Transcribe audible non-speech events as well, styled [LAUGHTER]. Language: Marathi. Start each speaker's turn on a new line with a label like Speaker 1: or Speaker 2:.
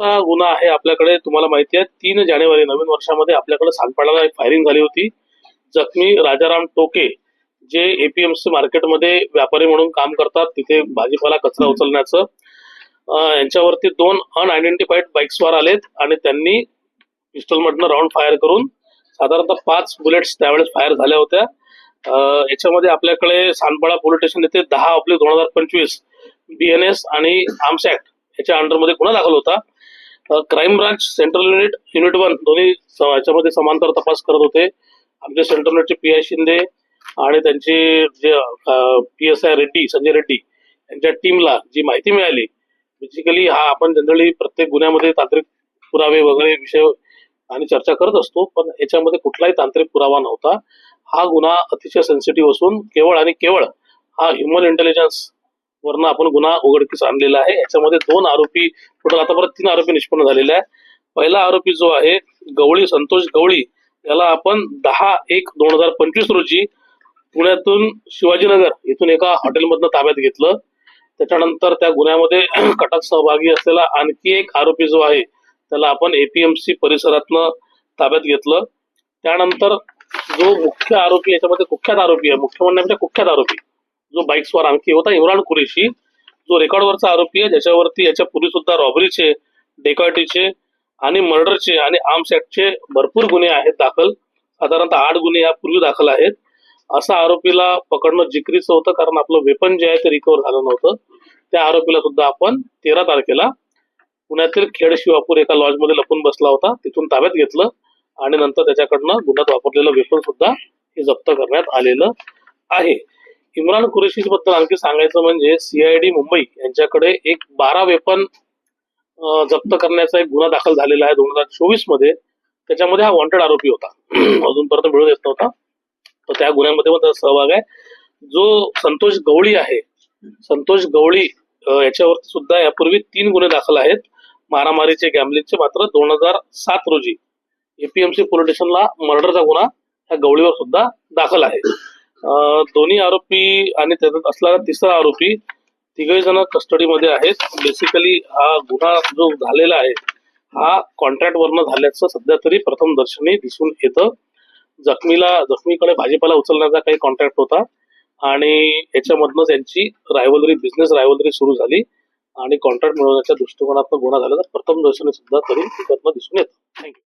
Speaker 1: गुन्हा आहे आपल्याकडे तुम्हाला माहिती आहे. तीन जानेवारी नवीन वर्षामध्ये आपल्याकडे सानपाड्याला एक फायरिंग झाली होती. जखमी राजाराम टोके जे एपीएमसी मार्केटमध्ये व्यापारी म्हणून काम करतात तिथे भाजीपाला कचरा उचलण्याचं. यांच्यावरती दोन अनआयडेंटिफाईड बाईक्सवर आलेत आणि त्यांनी पिस्टलमधनं राऊंड फायर करून साधारणतः पाच बुलेट्स त्यावेळेस फायर झाल्या होत्या. याच्यामध्ये आपल्याकडे सानपाडा पोलीस स्टेशन येथे दहा आपले दोन हजार पंचवीस बीएनएस आणि आर्म्स ऍक्ट याच्या अंडरमध्ये गुन्हा दाखल होता. Crime branch central unit unit one दोन्ही याच्यामध्ये समांतर तपास करत होते. आमचे सेंट्रल युनिटचे पी आय शिंदे आणि त्यांचे जे P S I Reddy Sanjay Reddy यांच्या टीमला जी माहिती मिळाली बेसिकली हा आपण जनरली प्रत्येक गुन्ह्यामध्ये तांत्रिक पुरावे वगैरे विषय आणि चर्चा करत असतो पण याच्यामध्ये कुठलाही तांत्रिक पुरावा नव्हता. हा गुन्हा अतिशय सेन्सिटिव्ह असून केवळ आणि केवळ हा ह्युमन इंटेलिजन्स वरनं आपण गुन्हा उघडकीस आणलेला आहे. याच्यामध्ये दोन आरोपी टोटल आतापर्यंत तीन आरोपी निष्पन्न झालेले आहे पहिला आरोपी जो आहे गवळी संतोष गवळी याला आपण दहा एक दोन हजार पंचवीस रोजी पुण्यातून शिवाजीनगर इथून एका हॉटेलमधनं ताब्यात घेतलं. त्याच्यानंतर त्या गुन्ह्यामध्ये [CLEARS THROAT] कटक सहभागी असलेला आणखी एक आरोपी जो आहे त्याला आपण एपीएमसी परिसरातनं ताब्यात घेतलं. त्यानंतर जो मुख्य आरोपी याच्यामध्ये कुख्यात आरोपी आहे मुख्य म्हणण्यापेक्षा कुख्यात आरोपी. जो बाईक्सवर आणखी होता इम्रान कुरेशी. जो रेकॉर्डवरचा आरोपी आहे ज्याच्यावरती याच्या पूर्वी सुद्धा रॉबरीचे डेकॉटीचे आणि मर्डरचे आणि आर्म्स ऍक्टचे भरपूर गुन्हे आहेत दाखल. साधारणतः आठ गुन्हे यापूर्वी दाखल आहेत. असा आरोपीला पकडणं जिकरीचं होतं कारण आपलं वेपन जे आहे ते रिकवर झालं नव्हतं. त्या आरोपीला सुद्धा आपण तेरा तारखेला पुण्यातील खेड शिवापूर एका लॉजमध्ये लपून बसला होता. तिथून ताब्यात घेतलं आणि नंतर त्याच्याकडनं गुन्ह्यात वापरलेलं वेपन सुद्धा हे जप्त करण्यात आलेलं आहे. इम्रान कुरेशी बद्दल आणखी सांगायचं म्हणजे सीआयडी मुंबई यांच्याकडे एक बारा वेपन जप्त करण्याचा एक गुन्हा दाखल झालेला आहे दोन हजार चोवीसमध्ये त्याच्यामध्ये हा वॉन्टेड आरोपी होता. [CLEARS THROAT] अजूनपर्यंत मिळून येत नव्हता. तर त्या गुन्ह्यामध्ये पण त्याचा सहभाग आहे. जो संतोष गवळी आहे संतोष गवळी याच्यावर सुद्धा यापूर्वी तीन गुन्हे दाखल आहेत. मारामारीचे गॅमलिंगचे मात्र दोन हजार सात रोजी. एपीएमसी पोलीस स्टेशनला मर्डरचा गुन्हा ह्या गवळीवर सुद्धा दाखल आहे. दोन्ही आरोपी आणि त्याच्यात असणारा तिसरा आरोपी तिघही जण कस्टडीमध्ये आहेत. बेसिकली हा गुन्हा जो झालेला आहे हा कॉन्ट्रॅक्ट वरनं झाल्याचं सध्या तरी प्रथम दर्शनी दिसून येतं. जखमीला जखमीकडे भाजीपाला उचलण्याचा काही कॉन्ट्रॅक्ट होता आणि याच्यामधनं त्यांची रायवलरी बिझनेस रायवलरी सुरू झाली आणि कॉन्ट्रॅक्ट मिळवण्याच्या दृष्टिकोनातून गुन्हा झाला. तर प्रथम दर्शनी सुद्धा तरी दिसून येतं. थँक्यू